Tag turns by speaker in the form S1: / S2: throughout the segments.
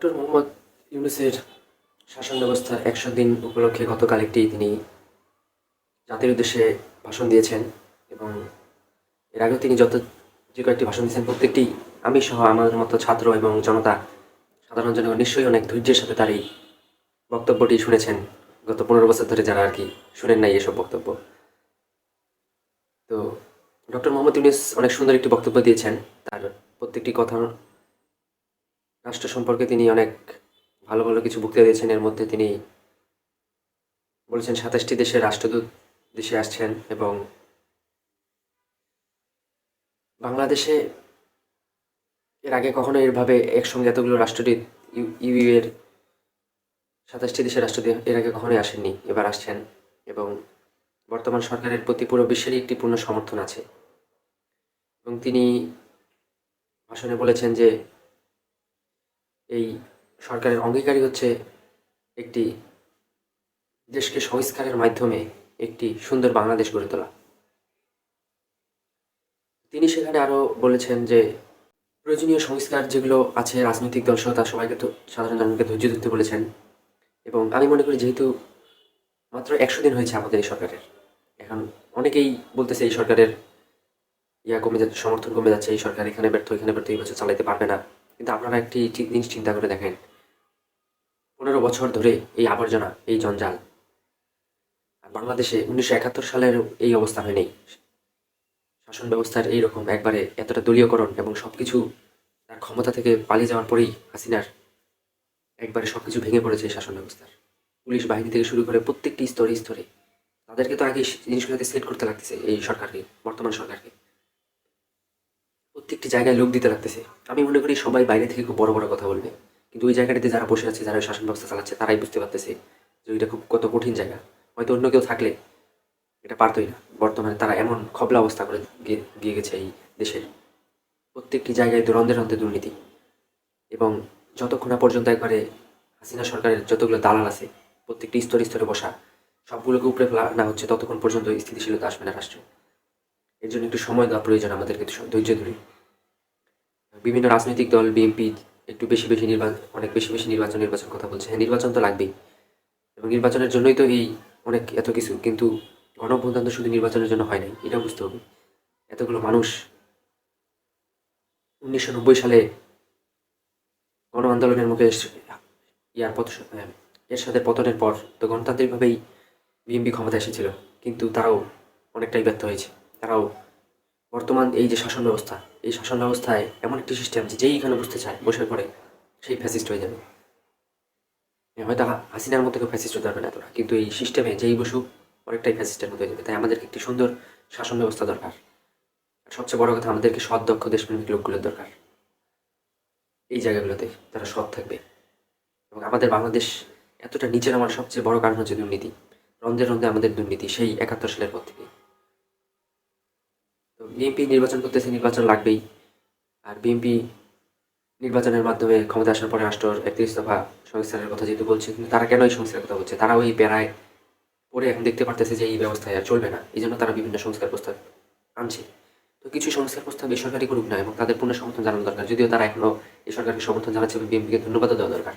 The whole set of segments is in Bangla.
S1: ডক্টর মোহাম্মদ ইউনুসের শাসন ব্যবস্থার একশো দিন উপলক্ষে গতকাল একটি তিনি জাতির উদ্দেশ্যে ভাষণ দিয়েছেন এবং এর আগেও তিনি যত যে কয়েকটি ভাষণ দিয়েছেন, প্রত্যেকটি আমি সহ আমাদের মতো ছাত্র এবং জনতা সাধারণ জনগণ নিশ্চয়ই অনেক ধৈর্যের সাথে তার এই বক্তব্যটি শুনেছেন। গত পনেরো বছর ধরে যারা আর কি শুনেন নাই এসব বক্তব্য। তো ডক্টর মোহাম্মদ ইউনুস অনেক সুন্দর একটি বক্তব্য দিয়েছেন। তার প্রত্যেকটি কথা রাষ্ট্র সম্পর্কে তিনি অনেক ভালো ভালো কিছু বক্তৃতা দিয়েছেন। এর মধ্যে তিনি বলেছেন, সাতাশটি দেশের রাষ্ট্রদূত দেশে আসছেন এবং বাংলাদেশে এর আগে কখনো এরভাবে একসঙ্গে এতগুলো রাষ্ট্রদূত ইউ এর সাতাশটি দেশের রাষ্ট্রদূত এর আগে কখনোই আসেননি, এবার আসছেন এবং বর্তমান সরকারের প্রতি পুরো বিশ্বেরই একটি পূর্ণ সমর্থন আছে। এবং তিনি ভাষণে বলেছেন যে এই সরকারের অঙ্গীকারই হচ্ছে একটি দেশকে সংস্কারের মাধ্যমে একটি সুন্দর বাংলাদেশ গড়ে তোলা। তিনি সেখানে আরও বলেছেন যে, প্রয়োজনীয় সংস্কার যেগুলো আছে, রাজনৈতিক দল সহ তার সবাইকে তো সাধারণ জনগণকে ধৈর্য ধরতে বলেছেন। এবং আমি মনে করি যেহেতু মাত্র একশো দিন হয়েছে আমাদের এই সরকারের, এখন অনেকেই বলতেছে এই সরকারের ইয়া কমে যাচ্ছে, সমর্থন কমে যাচ্ছে, এই সরকার এখানে ব্যর্থ এখানে ব্যর্থ, এই বছর চালাতে পারবে না। কিন্তু আপনারা একটি জিনিস চিন্তা করে দেখেন। পনেরো বছর ধরে এই আবর্জনা, এই জঞ্জাল, আর বাংলাদেশে উনিশশো একাত্তর সালের এই অবস্থা হয়নি। শাসন ব্যবস্থার এইরকম একবারে এতটা দলীয়করণ এবং সব কিছু তার ক্ষমতা থেকে পালিয়ে যাওয়ার পরেই হাসিনার একবারে সব কিছু ভেঙে পড়েছে এই শাসন ব্যবস্থার। পুলিশ বাহিনী থেকে শুরু করে প্রত্যেকটি স্তরে স্তরে তাদেরকে তো আগে এই জিনিসগুলোতে সিলেক্ট করতে লাগতেছে এই সরকারকে, বর্তমান সরকারকে। প্রত্যেকটি জায়গায় লোক দিতে লাগতেছে। আমি মনে করি সবাই বাইরে থেকে খুব বড় বড় কথা বলবে। কিন্তু ওই জায়গাটাতে যারা বসে আছে, যারা শাসন ব্যবস্থা চালাচ্ছে, তারাই বুঝতে পারতেছে যে ওইটা খুব কত কঠিন জায়গা। হয়তো অন্য কেউ থাকলে এটা পারতই না। বর্তমানে তারা এমন খবলা অবস্থা করে গিয়ে গেছে এই দেশের। প্রত্যেকটি জায়গায় দুরন্ধে রন্ধে দুর্নীতি। এবং যতক্ষণ না পর্যন্ত একবারে হাসিনা সরকারের যতগুলো দালাল আছে, প্রত্যেকটি স্তরে স্তরে বসা, সবগুলোকে উপরে ফেলা না হচ্ছে, ততক্ষণ পর্যন্ত স্থিতিশীলতা আসবে না রাষ্ট্র। এর জন্য একটু সময় দেওয়া প্রয়োজন আমাদেরকে ধৈর্য ধরে। বিভিন্ন রাজনৈতিক দল বিএনপি একটু বেশি বেশি নির্বাচন, অনেক বেশি বেশি নির্বাচন নির্বাচন কথা বলছে। হ্যাঁ নির্বাচন তো লাগবেই। এবং নির্বাচনের জন্যই তো এই অনেক, এত কিছু। কিন্তু তো শুধু নির্বাচনের জন্য হয় নাই, এটা বুঝতে হবে। এতগুলো মানুষ উনিশশো নব্বই সালে গণ আন্দোলনের মুখে ইয়ার পত এর সাথে পতনের পর তো গণতান্ত্রিকভাবেই বিএনপি ক্ষমতা এসেছিল। কিন্তু তারাও অনেকটাই ব্যর্থ হয়েছে। তারাও বর্তমান এই যে শাসন ব্যবস্থা এই শাসন ব্যবস্থায় এমন একটি সিস্টেম যে যেই এখানে বুঝতে চায় বসে পড়ে সেই ফ্যাসিস্ট হয়ে যাবে। হ্যাঁ, হয়তো হাসিনার মতো কেউ ফ্যাসিস্ট হতে পারবে না এতটা কিন্তু এই সিস্টেমে যেই বসুক অনেকটাই ফ্যাসিস্টের মতো হয়ে যাবে। তাই আমাদেরকে একটি সুন্দর শাসন ব্যবস্থা দরকার। সবচেয়ে বড় কথা আমাদেরকে সৎ দক্ষ দেশপ্রেমিক লোকগুলোর দরকার। এই জায়গাগুলোতে তারা সৎ থাকবে। এবং আমাদের বাংলাদেশ এতটা নিচে নামার সবচেয়ে বড় কারণ হচ্ছে দুর্নীতি। রন্ধে রন্ধে আমাদের দুর্নীতি সেই একাত্তর সালের পর থেকে তো বিএনপি নির্বাচন করতেছে, নির্বাচন লাগবেই। আর বিএনপি নির্বাচনের মাধ্যমে ক্ষমতা আসার পরে রাষ্ট্র একত্রিশ দফা সংস্কারের কথা যেহেতু বলছে, কিন্তু তারা কেন এই সংস্কারের কথা বলছে? তারা ওই প্যারায় পরে এখন দেখতে পারতেছে যে এই ব্যবস্থায় আর চলবে না। এই জন্য তারা বিভিন্ন সংস্কার প্রস্তাব আনছে। তো কিছু সংস্কার প্রস্তাব বেসরকারি করুক না, এবং তাদের পূর্ণ সমর্থন জানানো দরকার। যদিও তারা এখনও এই সরকারকে সমর্থন জানাচ্ছে এবং বিএনপিকে ধন্যবাদও দেওয়া দরকার।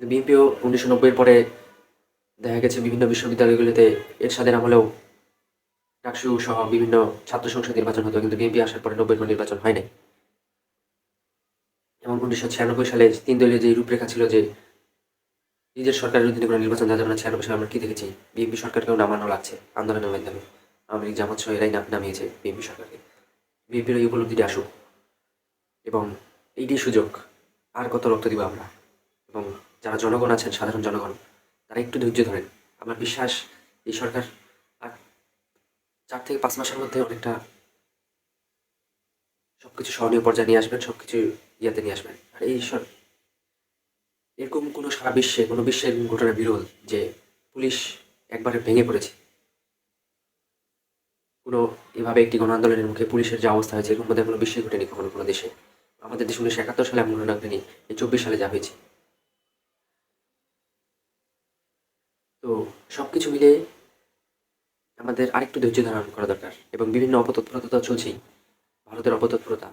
S1: বিএনপিও উনিশশো নব্বইয়ের পরে দেখা গেছে বিভিন্ন বিশ্ববিদ্যালয়গুলিতে এর সাথে আমলেও ডাকসু সহ বিভিন্ন ছাত্র সংসদ নির্বাচন হতো, কিন্তু বিএনপি আসার পরে নব্বই নির্বাচন হয় নাই। এবং উনিশশো ছিয়ানব্বই সালে তিন দলীয় যে রূপরেখা ছিল যে নিজের সরকারের অধীনে কোনো নির্বাচন যাওয়া যাবে না, ছিয়ানব্বই সালে আমরা কি দেখেছি? বিএনপি সরকারকেও নামানো লাগছে আন্দোলনের মাধ্যমে আওয়ামী জামাত সহ এরাই নামিয়েছে বিএনপি সরকারকে। বিএনপির এই উপলব্ধিটি আসুক। এবং এইটি সুযোগ, আর কত রক্ত দিব আমরা? এবং যারা জনগণ আছেন, সাধারণ জনগণ, তারা একটু ধৈর্য ধরেন। আমার বিশ্বাস, এই সরকার চার থেকে পাঁচ মাসের মধ্যে অনেকটা সবকিছু স্মরণীয় পর্যায়ে নিয়ে আসবেন, সবকিছু ইয়াতে নিয়ে আসবেন। আর এই সর এরকম কোনো সারা বিশ্বে, কোনো বিশ্বের ঘটনা বিরল যে পুলিশ একবারে ভেঙে পড়েছে, কোনো এভাবে একটি গণ আন্দোলনের মুখে পুলিশের যে অবস্থা হয়েছে, এরকম মধ্যে কোনো বিশ্বে ঘটেনি কখনো কোনো দেশে। আমাদের দেশে উনিশশো একাত্তর সালে এমন ঘটনা ঘটেনি এই চব্বিশ সালে যা হয়েছে। তো সব কিছু মিলে আমাদের আরেকটু ধৈর্য ধারণ করা দরকার এবং বিভিন্ন অপতৎপরতা তো চলছেই। ভারতের অপতৎপরতা।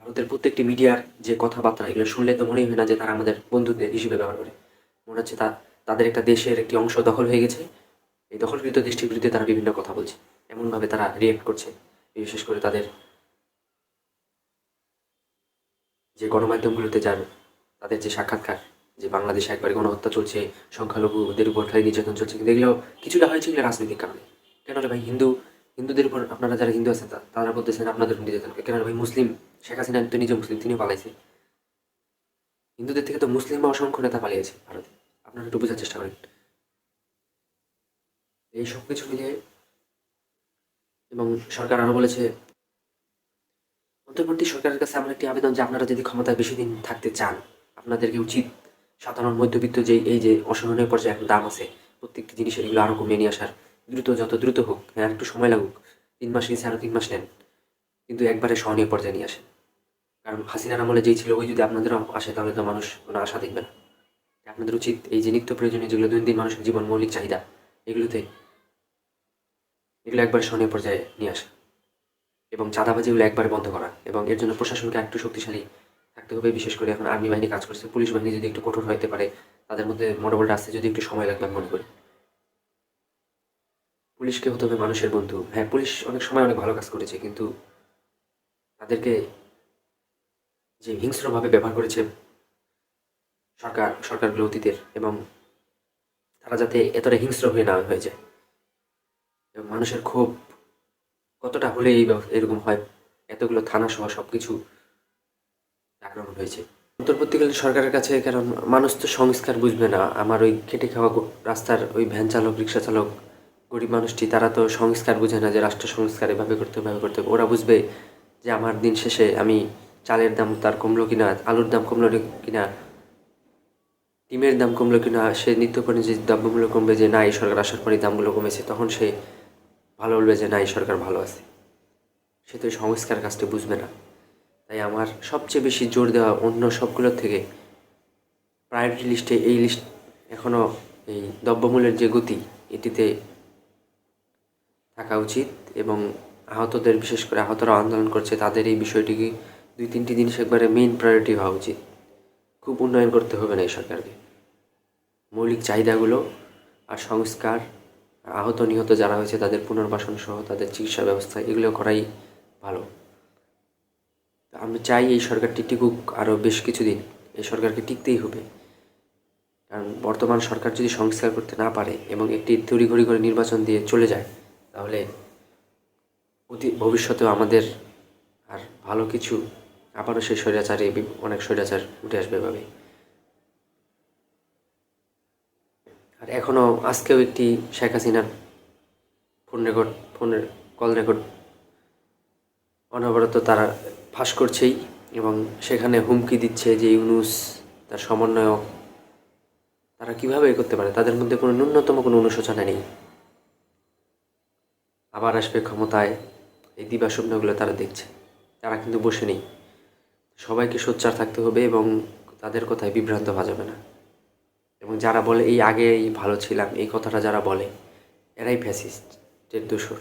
S1: ভারতের প্রত্যেকটি মিডিয়ার যে কথাবার্তা, এগুলো শুনলে তো মনেই হয় না যে তারা আমাদের বন্ধুদের হিসেবে ব্যবহার করে। মনে হচ্ছে তা, তাদের একটা দেশের একটি অংশ দখল হয়ে গেছে। এই দখলকৃত দেশটির বিরুদ্ধে তারা বিভিন্ন কথা বলছে। এমনভাবে তারা রিয়েক্ট করছে। বিশেষ করে তাদের যে গণমাধ্যমগুলোতে যার, তাদের যে সাক্ষাৎকার, যে বাংলাদেশে একবারে গণহত্যা চলছে, সংখ্যালঘুদের উপর খালি নির্যাতন চলছে, কিন্তু এগুলো কিছুটা হয়েছে এগুলো রাজনৈতিক কারণে। কেন রে ভাই হিন্দু? হিন্দুদের উপর আপনারা যারা হিন্দু আছেন তারা বলতেছেন আপনাদের নির্যাতন। কেন ভাই মুসলিম? শেখ হাসিনা তো নিজে মুসলিম, তিনিও পালাইছে হিন্দুদের থেকে তো মুসলিম বা অসংখ্য নেতা পালিয়েছে ভারতে। আপনারা একটু বোঝার চেষ্টা করেন। এই সব কিছু মিলিয়ে এবং সরকার আরও বলেছে, অন্তর্বর্তী সরকারের কাছে আমার একটি আবেদন যে আপনারা যদি ক্ষমতায় বেশি দিন থাকতে চান, আপনাদেরকে উচিত সাধারণ মধ্যবিত্ত যে এই যে অসহনীয় পর্যায়ে এখন দাম আছে, প্রত্যেকটি জিনিসের এগুলো আরও কমিয়ে নিয়ে আসার দ্রুত, যত দ্রুত হোক হ্যাঁ একটু সময় লাগুক, তিন মাস নিয়েছে আরও তিন মাস নেন। কিন্তু একবারে সহনীয় পর্যায়ে নিয়ে আসেন। কারণ হাসিনার আমলে যেই ছিল, ওই যদি আপনাদেরও আসে, তাহলে তো মানুষ কোনো আশা দেখবে না। আপনাদের উচিত এই যে নিত্য প্রয়োজনীয় যেগুলো, দৈনন্দিন মানুষের জীবন, মৌলিক চাহিদা, এগুলোতে এগুলো একবার সহনীয় পর্যায়ে নিয়ে আসা এবং চাঁদাবাজিগুলো একবারে বন্ধ করা। এবং এর জন্য প্রশাসনকে একটু শক্তিশালী থাকতে হবে, বিশেষ করে এখন আর্মি বাহিনী কাজ করছে, পুলিশ বাহিনী যদি একটু কঠোর হইতে পারে, তাদের মধ্যে মনোবলটা আসতে যদি একটু সময় লাগবে, আমি মনে করি। পুলিশকে হতে হবে মানুষের বন্ধু। হ্যাঁ পুলিশ অনেক সময় অনেক ভালো কাজ করেছে, কিন্তু তাদেরকে যে হিংস্রভাবে ব্যবহার করেছে সরকার, সরকারগুলো অতীতের এবং তারা যাতে এতটা হিংস্র হয়ে না হয়ে যায়। এবং মানুষের ক্ষোভ কতটা হলে এই এরকম হয়, এতগুলো থানা সহ সব কিছু আক্রমণ হয়েছে। অন্তর্বর্তীকালীন সরকারের কাছে কারণ মানুষ তো সংস্কার বুঝবে না। আমার ওই খেটে খাওয়া রাস্তার ওই ভ্যান চালক, রিক্সা চালক গরিব মানুষটি, তারা তো সংস্কার বুঝে না যে রাষ্ট্র সংস্কার এভাবে করতে এভাবে করতে ওরা বুঝবে যে আমার দিন শেষে আমি চালের দাম তার কমলো কিনা, আলুর দাম কমলো কিনা, ডিমের দাম কমলো কিনা, সে নিত্য যে দ্রব্যমূল্য কমবে যে না, এই সরকার আসার পরে দামগুলো কমেছে, তখন সে ভালো বলবে যে না, এই সরকার ভালো আছে। সে তো সংস্কার কাজটা বুঝবে না। তাই আমার সবচেয়ে বেশি জোর দেওয়া অন্য সবগুলোর থেকে প্রায়োরিটি লিস্টে এই লিস্ট এখনও এই দ্রব্যমূল্যের যে গতি, এটিতে থাকা উচিত এবং আহতদের, বিশেষ করে আহতরা আন্দোলন করছে, তাদের এই বিষয়টিকে দুই তিনটি জিনিস একবারে মেইন প্রায়োরিটি হওয়া উচিত। খুব উন্নয়ন করতে হবে না এই সরকারকে। মৌলিক চাহিদাগুলো আর সংস্কার আহত নিহত যারা হয়েছে, তাদের পুনর্বাসন সহ তাদের চিকিৎসা ব্যবস্থা, এগুলো করাই ভালো। আমি চাই এই সরকারটি টিকুক আরও বেশ কিছুদিন। এই সরকারকে টিকতেই হবে। কারণ বর্তমান সরকার যদি সংস্কার করতে না পারে এবং একটি তড়িঘড়ি করে নির্বাচন দিয়ে চলে যায় তাহলে অতি ভবিষ্যতেও আমাদের আর ভালো কিছু আবারও সেই স্বৈরাচারে অনেক স্বৈরাচার উঠে আসবে এভাবে আর এখনও আজকেও একটি শেখ হাসিনার ফোন রেকর্ড ফোনের কল রেকর্ড অনবরত তারা ফাঁস করছেই এবং সেখানে হুমকি দিচ্ছে যে ইউনুস, তার সমন্বয়ক, তারা কীভাবে করতে পারে? তাদের মধ্যে কোনো ন্যূনতম কোনো অনুশোচনা নেই। আবার আসবে ক্ষমতায়। এই দিবা স্বপ্নগুলো তারা দেখছে। তারা কিন্তু বসে নেই। সবাইকে সোচ্চার থাকতে হবে এবং তাদের কথায় বিভ্রান্ত হওয়া যাবে না। এবং যারা বলে, এই আগে এই ভালো ছিলাম, এই কথাটা যারা বলে, এরাই ফ্যাসিস্টের দোসর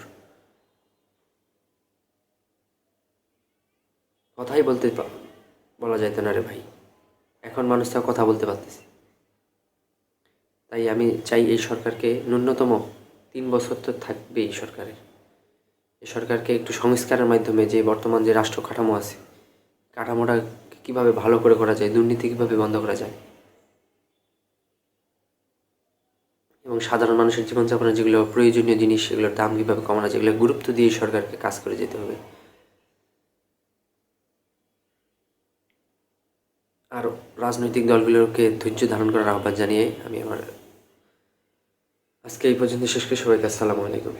S1: কথাই বলতে বলা যাইতো না রে ভাই। এখন মানুষ তা কথা বলতে পারতেছে। তাই আমি চাই এই সরকারকে ন্যূনতম তিন বছর তো থাকবে এই সরকারের। এই সরকারকে একটু সংস্কারের মাধ্যমে যে বর্তমান যে রাষ্ট্র কাঠামো আছে, কাঠামোটা কীভাবে ভালো করে করা যায়, দুর্নীতি কীভাবে বন্ধ করা যায়, এবং সাধারণ মানুষের জীবনযাপনের যেগুলো প্রয়োজনীয় জিনিস, সেগুলোর দাম কীভাবে কমানো যায় এগুলো গুরুত্ব দিয়ে সরকারকে কাজ করে যেতে হবে। আর রাজনৈতিক দলগুলোকে ধৈর্য ধারণ করার আহ্বান জানিয়ে আমি আমার আজকে এই পর্যন্ত শেষ করে সবাইকে আসসালামু আলাইকুম।